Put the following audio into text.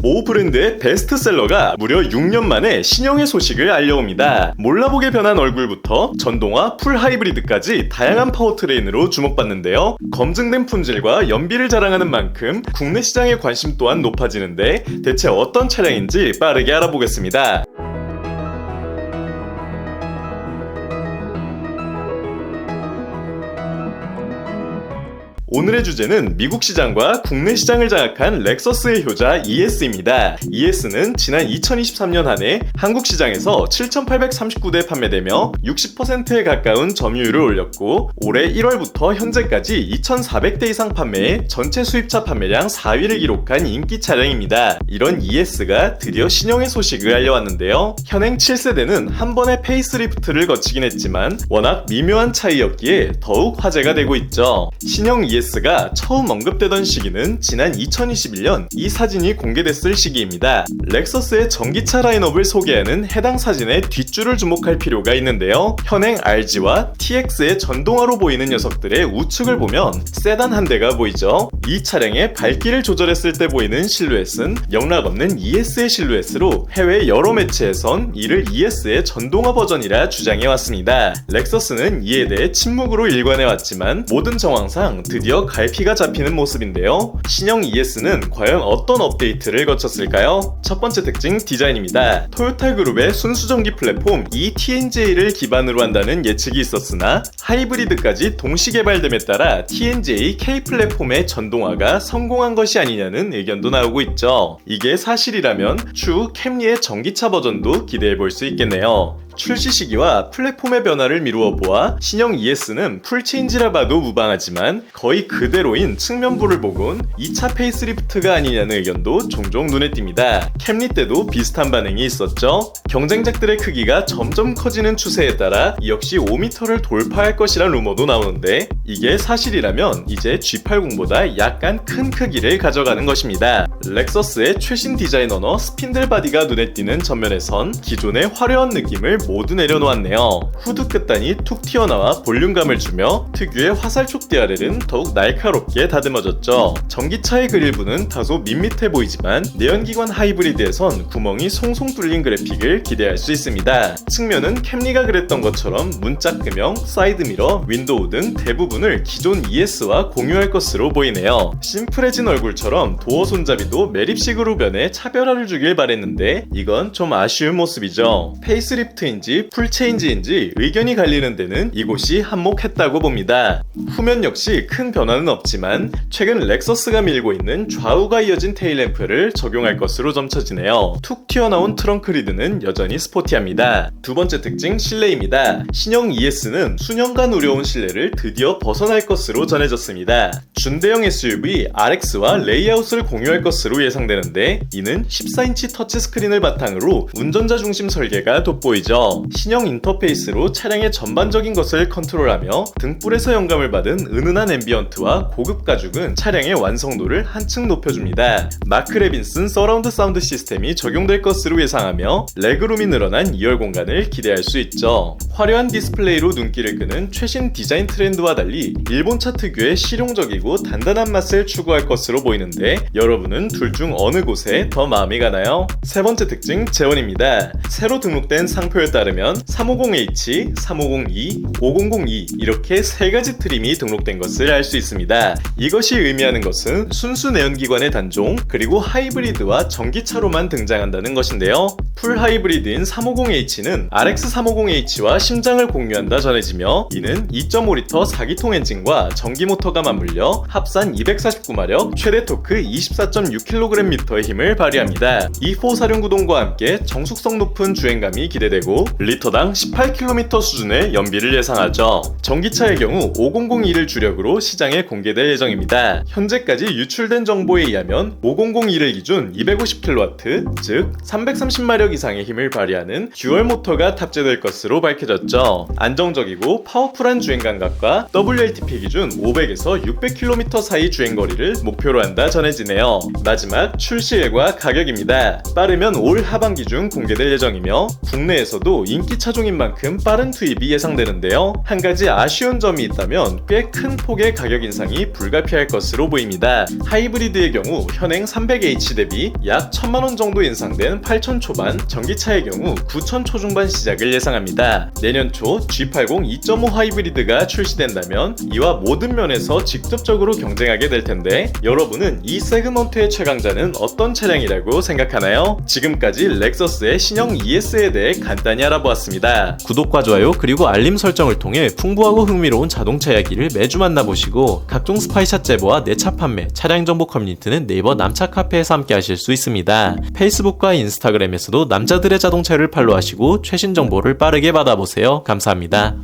모 브랜드의 베스트셀러가 무려 6년 만에 신형의 소식을 알려옵니다. 몰라보게 변한 얼굴부터 전동화, 풀 하이브리드까지 다양한 파워트레인으로 주목받는데요. 검증된 품질과 연비를 자랑하는 만큼 국내 시장의 관심 또한 높아지는데 대체 어떤 차량인지 빠르게 알아보겠습니다. 오늘의 주제는 미국 시장과 국내 시장을 장악한 렉서스의 효자 ES입니다. ES는 지난 2023년 한 해 한국 시장에서 7,839대 판매되며 60%에 가까운 점유율을 올렸고 올해 1월부터 현재까지 2,400대 이상 판매해 전체 수입차 판매량 4위를 기록한 인기 차량입니다. 이런 ES가 드디어 신형의 소식을 알려왔는데요. 현행 7세대는 한 번의 페이스리프트를 거치긴 했지만 워낙 미묘한 차이였기에 더욱 화제가 되고 있죠. 신형 ES 가 처음 언급되던 시기는 지난 2021년 이 사진이 공개됐을 시기입니다. 렉서스의 전기차 라인업을 소개하는 해당 사진의 뒷줄을 주목할 필요가 있는데요. 현행 RG와 TX의 전동화로 보이는 녀석들의 우측을 보면 세단 한 대가 보이죠. 이 차량의 밝기를 조절했을 때 보이는 실루엣은 영락없는 ES의 실루엣으로 해외 여러 매체에선 이를 ES의 전동화 버전이라 주장해왔습니다. 렉서스는 이에 대해 침묵으로 일관해왔지만 모든 정황상 드디어 갈피가 잡히는 모습인데요. 신형 ES는 과연 어떤 업데이트를 거쳤을까요? 첫 번째 특징 디자인입니다. 토요타 그룹의 순수전기 플랫폼 eTNGA를 기반으로 한다는 예측이 있었으나 하이브리드까지 동시 개발됨에 따라 TNGA K 플랫폼의 전동화가 성공한 것이 아니냐는 의견도 나오고 있죠. 이게 사실이라면 추후 캠리의 전기차 버전도 기대해 볼 수 있겠네요. 출시 시기와 플랫폼의 변화를 미루어 보아 신형 ES는 풀체인지라 봐도 무방하지만 거의 그대로인 측면부를 보곤 2차 페이스리프트가 아니냐는 의견도 종종 눈에 띕니다. 캠리 때도 비슷한 반응이 있었죠. 경쟁작들의 크기가 점점 커지는 추세에 따라 이 역시 5m를 돌파할 것이란 루머도 나오는데 이게 사실이라면 이제 G80보다 약간 큰 크기를 가져가는 것입니다. 렉서스의 최신 디자인 언어 스핀들 바디가 눈에 띄는 전면에선 기존의 화려한 느낌을 모두 내려놓았네요. 후드 끝단이 툭 튀어나와 볼륨감을 주며 특유의 화살촉 디아렐은 더욱 날카롭게 다듬어졌죠. 전기차의 그릴부는 다소 밋밋해 보이지만 내연기관 하이브리드에선 구멍이 송송 뚫린 그래픽을 기대할 수 있습니다. 측면은 캠리가 그랬던 것처럼 문짝 금형, 사이드미러, 윈도우 등 대부분을 기존 ES와 공유할 것으로 보이네요. 심플해진 얼굴처럼 도어 손잡이도 매립식으로 변해 차별화를 주길 바랬는데 이건 좀 아쉬운 모습이죠. 페이스리프트인 지 풀체인지인지 의견이 갈리는 데는 이곳이 한몫했다고 봅니다. 후면 역시 큰 변화는 없지만 최근 렉서스가 밀고 있는 좌우가 이어진 테일램프를 적용할 것으로 점쳐지네요. 툭 튀어나온 트렁크 리드는 여전히 스포티합니다. 두 번째 특징 실내입니다. 신형 ES는 수년간 우려온 실내를 드디어 벗어날 것으로 전해졌습니다. 준대형 SUV RX와 레이아웃을 공유할 것으로 예상되는데 이는 14인치 터치스크린을 바탕으로 운전자 중심 설계가 돋보이죠. 신형 인터페이스로 차량의 전반적인 것을 컨트롤하며 등불에서 영감을 받은 은은한 앰비언트와 고급 가죽은 차량의 완성도를 한층 높여줍니다. 마크 레빈슨 서라운드 사운드 시스템이 적용될 것으로 예상하며 레그룸이 늘어난 2열 공간을 기대할 수 있죠. 화려한 디스플레이로 눈길을 끄는 최신 디자인 트렌드와 달리 일본차 특유의 실용적이고 단단한 맛을 추구할 것으로 보이는데 여러분은 둘 중 어느 곳에 더 마음이 가나요? 세 번째 특징 재원입니다. 새로 등록된 상표에 따르면 350H, 350E, 500E 이렇게 세 가지 트림이 등록된 것을 알 수 있습니다. 이것이 의미하는 것은 순수 내연기관의 단종 그리고 하이브리드와 전기차로만 등장한다는 것인데요. 풀 하이브리드인 350H는 RX350H와 심장을 공유한다 전해지며 이는 2.5L 4기통 엔진과 전기 모터가 맞물려 합산 249마력, 최대 토크 24.6kgm의 힘을 발휘합니다. E4 사륜 구동과 함께 정숙성 높은 주행감이 기대되고 리터당 18km 수준의 연비를 예상하죠. 전기차의 경우 5002를 주력으로 시장에 공개될 예정입니다. 현재까지 유출된 정보에 의하면 5002를 기준 250kW, 즉 330마력 의 가격 이상의 힘을 발휘하는 듀얼 모터가 탑재될 것으로 밝혀졌죠. 안정적이고 파워풀한 주행 감각과 WLTP 기준 500에서 600km 사이 주행 거리를 목표로 한다 전해지네요. 마지막 출시일과 가격입니다. 빠르면 올 하반기 중 공개될 예정이며 국내에서도 인기 차종인 만큼 빠른 투입이 예상되는데요. 한 가지 아쉬운 점이 있다면 꽤 큰 폭의 가격 인상이 불가피할 것으로 보입니다. 하이브리드의 경우 현행 300H 대비 약 1000만원 정도 인상된 8,000 초반, 전기차의 경우 9,000 초 중반 시작을 예상합니다. 내년 초 G80 2.5 하이브리드가 출시된다면 이와 모든 면에서 직접적으로 경쟁하게 될 텐데 여러분은 이 세그먼트의 최강자는 어떤 차량이라고 생각하나요? 지금까지 렉서스의 신형 ES에 대해 간단히 알아보았습니다. 구독과 좋아요 그리고 알림 설정을 통해 풍부하고 흥미로운 자동차 이야기를 매주 만나보시고 각종 스파이샷 제보와 내차 판매, 차량 정보 커뮤니티는 네이버 남차 카페에서 함께 하실 수 있습니다. 페이스북과 인스타그램에서도 남자들의 자동차를 팔로우하시고 최신 정보를 빠르게 받아보세요. 감사합니다.